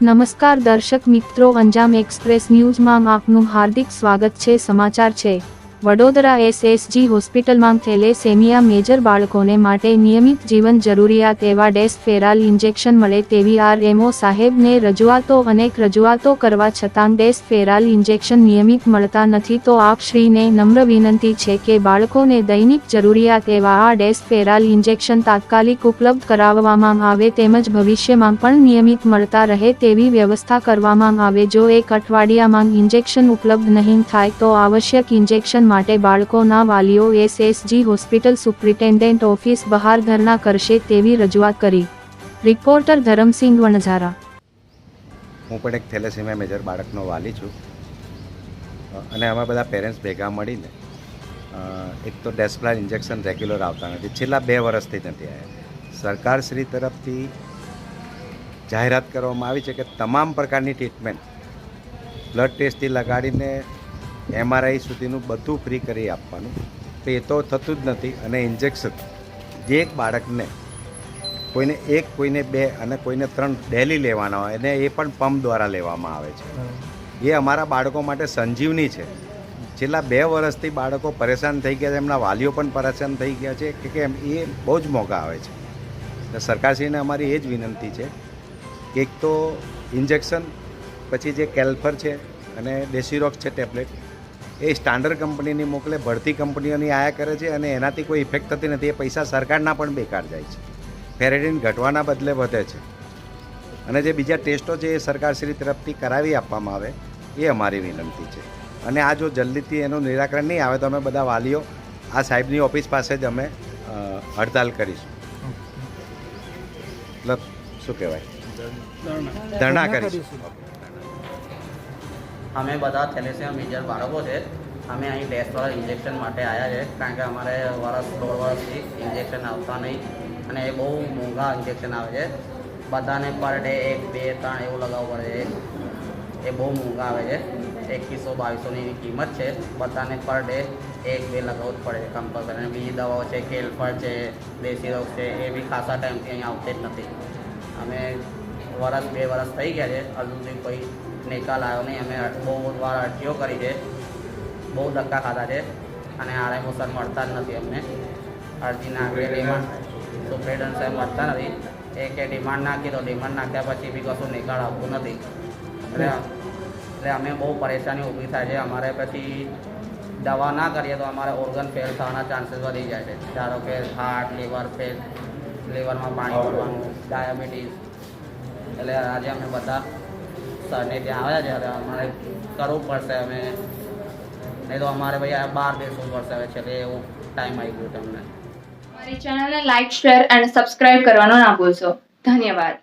નમસ્કાર દર્શક મિત્રો અંજામ એક્સપ્રેસ ન્યૂઝમાં આપનું હાર્દિક સ્વાગત છે સમાચાર છે. વડોદરા એસએસજી હોસ્પિટલમાં થેલેસેમિયા મેજર બાળકોને માટે નિયમિત જીવન જરૂરિયાત એવા ડેસ્ક ફેરાલ ઇન્જેક્શન મળે તેવી આરએમઓ સાહેબને રજૂઆતો અનેક રજૂઆતો કરવા છતાં ડેસ્ફેરાલ ઇન્જેક્શન નિયમિત મળતા નથી તો આપશ્રીને નમ્ર વિનંતી છે કે બાળકોને દૈનિક જરૂરિયાત એવા આ ડેસ્ક ફેરાલ ઇન્જેક્શન તાત્કાલિક ઉપલબ્ધ કરાવવામાં આવે તેમજ ભવિષ્યમાં પણ નિયમિત મળતા રહે તેવી વ્યવસ્થા કરવામાં આવે જો એક અઠવાડિયામાં ઇન્જેક્શન ઉપલબ્ધ નહીં થાય તો આવશ્યક ઇન્જેક્શન માટે બાળકોના વાલીઓ એસએસજી હોસ્પિટલ સુપ્રિન્ટેન્ડન્ટ ઓફિસ બહાર ધરના કરશે તેવી રજૂઆત કરી. રિપોર્ટર ધરમસિંહ વણઝારા. હું પણ એક થેલેસીમિયા મેજર બાળકનો વાલી છું. અને અમે બધા પેરેન્ટ્સ ભેગા મળીને એક તો ડેસ્પ્લાન ઇન્જેક્શન રેગ્યુલર આવતા નથી. છેલ્લા બે વર્ષથી નથી આવ્યા. સરકારશ્રી તરફથી જાહેરાત કરવામાં આવી છે કે તમામ પ્રકારની ટ્રીટમેન્ટ, બ્લડ ટેસ્ટથી લગાડીને એમઆરઆઈ સુધીનું બધું ફ્રી કરી આપવાનું. તો એ તો થતું જ નથી અને ઇન્જેક્શન જે એક બાળકને કોઈને એક કોઈને બે અને કોઈને ત્રણ ડેલી લેવાના હોય અને એ પણ પંપ દ્વારા લેવામાં આવે છે. એ અમારા બાળકો માટે સંજીવની છે. છેલ્લા બે વર્ષથી બાળકો પરેશાન થઈ ગયા છે એમના વાલીઓ પણ પરેશાન થઈ ગયા છે કે કેમ? એ બહુ જ મોંઘા આવે છે. એટલે સરકારશ્રીને અમારી એ જ વિનંતી છે કે એક તો ઇન્જેક્શન પછી જે કેલ્ફર છે અને ડેસીરોક્સ છે ટેબ્લેટ એ સ્ટાન્ડર્ડ કંપનીની મોકલે ભરતી કંપનીઓની આયા કરે છે અને એનાથી કોઈ ઇફેક્ટ થતી નથી. એ પૈસા સરકારના પણ બેકાર જાય છે. ફેરેડિન ઘટવાના બદલે વધે છે. અને જે બીજા ટેસ્ટો છે એ સરકારશ્રી તરફથી કરાવી આપવામાં આવે એ અમારી વિનંતી છે. અને આ જો જલ્દીથી એનું નિરાકરણ નહીં આવે તો અમે બધા વાલીઓ આ સાહેબની ઓફિસ પાસે જ અમે હડતાલ કરીશું. મતલબ શું કહેવાય? ધરણા. કરીશું. અમે બધા થેલેસિયા મેજર બાળકો છે. અમે અહીં ટેસ્ટવાળા ઇન્જેક્શન માટે આવ્યા છે. કારણ કે અમારે વર્ષ દોઢ વર્ષથી ઇન્જેક્શન આવતા નહીં અને એ બહુ મોંઘા ઇન્જેક્શન આવે છે. બધાને પર ડે એક, બે, ત્રણ એવું લગાવવું પડે છે. એ બહુ મોંઘા આવે છે. એકવીસો, બાવીસોની કિંમત છે. બધાને પર ડે એક, બે લગાવવું જ પડે છે કમ્પલસરી અને બીજી દવાઓ છે કેલફળ છે, દેશી રોગ છે, એ બી ખાસા ટાઈમથી અહીં આવતી જ નથી. અમે વરસ બે વરસ થઈ ગયા છે. હજુ સુધી કોઈ નિકાલ આવ્યો નહીં. અમે બહુ વાર અરજીઓ કરી છે. બહુ ધક્કા ખાધા છે. અને આરએમઓ સર મળતા જ નથી અમને. અરજી નાખીમાં ડિમાન્ડ સુપ્રિન્ટેન્ડન્ટ સાહેબ મળતા નથી. એ કે ડિમાન્ડ નાખી તો ડિમાન્ડ નાખ્યા પછી બી કશું નિકાલ આવતું નથી. એટલે એટલે અમે બહુ પરેશાની ઊભી થાય છે. અમારે પછી દવા ના કરીએ તો અમારે ઓર્ગન ફેલ થવાના ચાન્સીસ વધી જાય છે. ધારો કે હાર્ટ લીવર ફેલ લીવરમાં પાણી પડવાનું ડાયાબિટીસ એટલે આજે અમે બધા સરને ત્યાં આવ્યા છે. અમારે કરવું પડશે અમે નહીં તો અમારે ભાઈ બહાર બેસવું પડશે હવે છેલ્લે એવું ટાઈમ આવી ગયો તમને અમારી ચેનલને લાઈક શેર અને સબસ્ક્રાઇબ કરવાનો ના ભૂલશો. ધન્યવાદ.